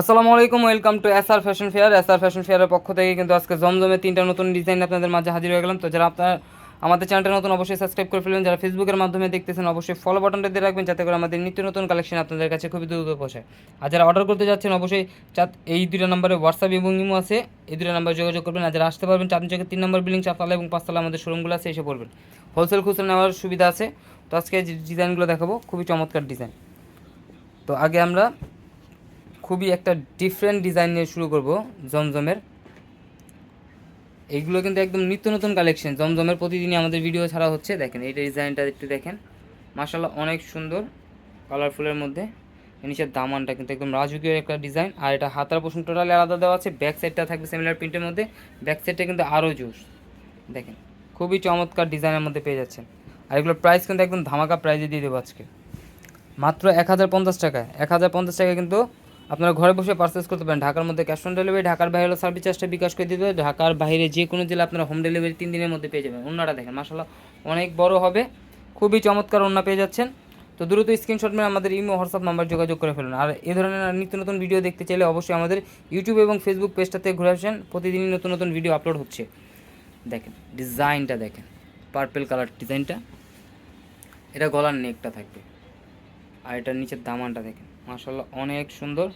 আসসালামু আলাইকুম, welcome to SR fashion fair. SR fashion ফেয়ারের পক্ষ থেকে কিন্তু আজকে জমজমে তিনটা নতুন ডিজাইন আপনাদের মাঝে হাজির হয়ে গেলাম। তো যারা আপনার আমাদের চ্যানেলটা নতুন, অবশ্যই সাবস্ক্রাইব করে ফেলবেন। যারা ফেসবুকের মাধ্যমে দেখতেছেন, অবশ্যই ফলো বাটনটা দিয়ে রাখবেন, যাতে করে আমাদের নিত্য নতুন কালেকশন আপনাদের কাছে খুবই দ্রুত পৌঁছায় আর যারা অর্ডার করতে যাচ্ছেন, অবশ্যই চাঁদ, এই দুটো নম্বরে হোয়াটসঅ্যাপ এবং ইমো আছে। এই দুটো নাম্বার যোগাযোগ করবেন। আর যারা আসতে পারবেন চাঁদনি চকের তিন নম্বর বিল্ডিং চারতলা এবং পাঁচতলা আমাদের শোরুমগুলো আছে, এসে পড়বেন। হোলসেল খুচরা নেওয়ার সুবিধা আছে। তো আজকে ডিজাইনগুলো দেখাবো, খুবই চমৎকার ডিজাইন তো আগে আমরা খুবই একটা ডিফারেন্ট ডিজাইন নিয়ে শুরু করব, জমজমের। এইগুলো কিন্তু একদম নিত্য নতুন কালেকশন জমজমের প্রতিদিনই আমাদের ভিডিও ছাড়া হচ্ছে। দেখেন এই ডিজাইনটা একটু দেখেন। মাসাল্লাহ অনেক সুন্দর কালারফুলের মধ্যে। নিচের দামানটা কিন্তু একদম রাজকীয় একটা ডিজাইন আর এটা হাতার পোষণ টোটালি আলাদা দেওয়া আছে। ব্যাক সাইডটা থাকবে সিমিলার প্রিন্টের মধ্যে। ব্যাক সাইডটা কিন্তু আরও জুস দেখেন, খুবই চমৎকার ডিজাইনের মধ্যে পেয়ে যাচ্ছেন। আর এগুলোর প্রাইস কিন্তু একদম ধামাকা প্রাইজে দিয়ে দেবো আজকে। মাত্র এক হাজার পঞ্চাশ টাকায়। এক হাজার পঞ্চাশ টাকায় কিন্তু আপনারা ঘরে বসে পারচেস করতে পারেন। ঢাকার মধ্যে ক্যাশ অন ডেলিভারি ঢাকার বাইরে সার্ভিস চার্জটা বিকাশ করে দিতে ঢাকার বাইরে যে কোনো জেলা আপনারা হোম ডেলিভারি তিন দিনের মধ্যে পেয়ে যাবেন। অন্যটা দেখেন মাসাল্লাহ অনেক বড় হবে। খুবই চমৎকার অন্য পেয়ে যাচ্ছেন। তো দ্রুত স্ক্রিনশট মেরে আমাদের ইমো হোয়াটসঅ্যাপ নাম্বার যোগাযোগ করে ফেলুন। আর এই ধরনের নিত্য নতুন ভিডিও দেখতে চাইলে অবশ্যই আমাদের ইউটিউব এবং ফেসবুক পেজটাতে ঘুরে আসেন। প্রতিদিনই নতুন নতুন ভিডিও আপলোড হচ্ছে। দেখেন ডিজাইনটা দেখেন। পার্পেল কালার ডিজাইনটা এটা গলার নেকটা থাকবে। আর এটার নিচের দামানটা দেখেন। মার্শাল্লাহ অনেক সুন্দর।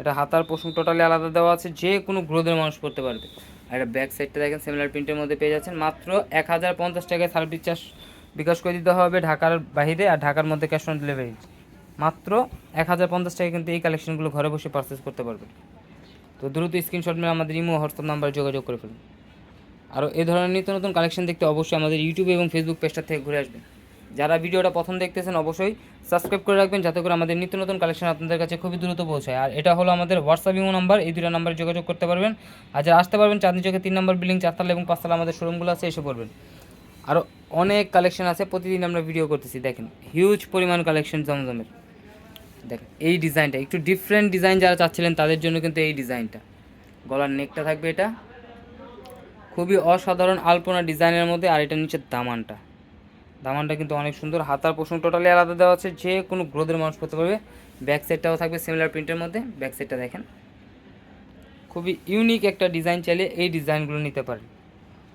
এটা হাতার পোষণ টোটালি আলাদা দেওয়া আছে, যে কোনো গ্রোদের মানুষ করতে পারবে। আর এটা ব্যাক সাইডটা দেখেন সিমিলার প্রিন্টের মধ্যে পেয়ে যাচ্ছেন। মাত্র এক হাজার পঞ্চাশ টাকায় সার্ভিস চার্জ বিকাশ করে দিতে হবে ঢাকার বাইরে আর ঢাকার মধ্যে ক্যাশ অন ডেলিভারি মাত্র এক হাজার পঞ্চাশ টাকায় কিন্তু এই কালেকশনগুলো ঘরে বসে পারচেস করতে পারবে তো দ্রুত স্ক্রিনশট মেরে আমাদের ইমো, হোয়াটসঅ্যাপ নাম্বারে যোগাযোগ করে ফেলুন। আরও এই ধরনের নিত্য নতুন কালেকশন দেখতে অবশ্যই আমাদের ইউটিউব এবং ফেসবুক পেজটা থেকে ঘুরে আসবেন। যারা ভিডিওটা প্রথম দেখতেছেন অবশ্যই সাবস্ক্রাইব করে রাখবেন যাতে করে আমাদের নিত্য নতুন কালেকশন আপনাদের কাছে খুবই দ্রুত পৌঁছায়। আর এটা হলো আমাদের হোয়াটসঅ্যাপ ইমো নাম্বার এই দুটো নাম্বারে যোগাযোগ করতে পারবেন। আর যারা আসতে পারবেন, চাঁদনি চোখে তিন নম্বর বিল্ডিং চারতলা এবং পাঁচতলা আমাদের শোরুমগুলো আছে, এসে পড়বেন। আরও অনেক কালেকশন আছে, প্রতিদিন আমরা ভিডিও করতেছি, দেখেন। হিউজ পরিমাণ কালেকশন জমজমের। দেখেন, এই ডিজাইনটা একটু ডিফারেন্ট ডিজাইন যারা চাচ্ছিলেন, তাদের জন্য কিন্তু এই ডিজাইনটা গলার নেকটা থাকবে এটা। খুবই অসাধারণ আলপনা ডিজাইনের মধ্যে, আর এটা নিচের দামানটা। দামানটা কিন্তু অনেক সুন্দর। হাতার পোষণ টোটালি আলাদা দেওয়া আছে। যে কোনো গ্রোদের মানুষ করতে পারবে। ব্যাক সাইডটাও থাকবে সিমিলার প্রিন্টের মধ্যে। ব্যাক সাইডটা দেখেন। খুবই ইউনিক একটা ডিজাইন চাইলে এই ডিজাইনগুলো নিতে পারেন।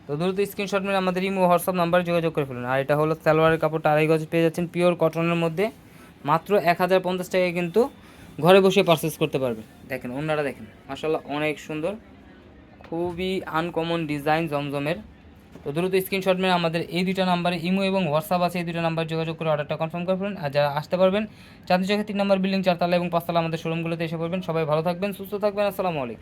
তো দ্রুত স্ক্রিনশট মেরে আমাদের ইমো হোয়াটসঅ্যাপ নাম্বারে যোগাযোগ করে ফেলুন। আর এটা হলো সালোয়ারের কাপড়টা আড়াই গজ পেয়ে যাচ্ছেন পিওর কটনের মধ্যে। মাত্র এক হাজার পঞ্চাশ টাকায় কিন্তু ঘরে বসে পারচেস করতে পারবে দেখেন অন্যরা দেখেন। মাসাল্লাহ অনেক সুন্দর। খুবই আনকমন ডিজাইন জমজমের। তো দ্রুত স্ক্রিনশট মেরে আমাদের এই দুইটা নাম্বারে ইমো এবং হোয়াটসঅ্যাপ আছে, এই দুটো নাম্বার যোগাযোগ করে অর্ডারটা কনফার্ম করে ফেলুন। আর যারা আসতে পারবেন, চাঁদনি চোখে তিন নম্বর বিল্ডিং চারতলা এবং পাঁচতলা আমাদের শোরুমগুলোতে এসে পড়বেন। সবাই ভালো থাকবেন, সুস্থ থাকবেন, আসসালামু আলাইকুম।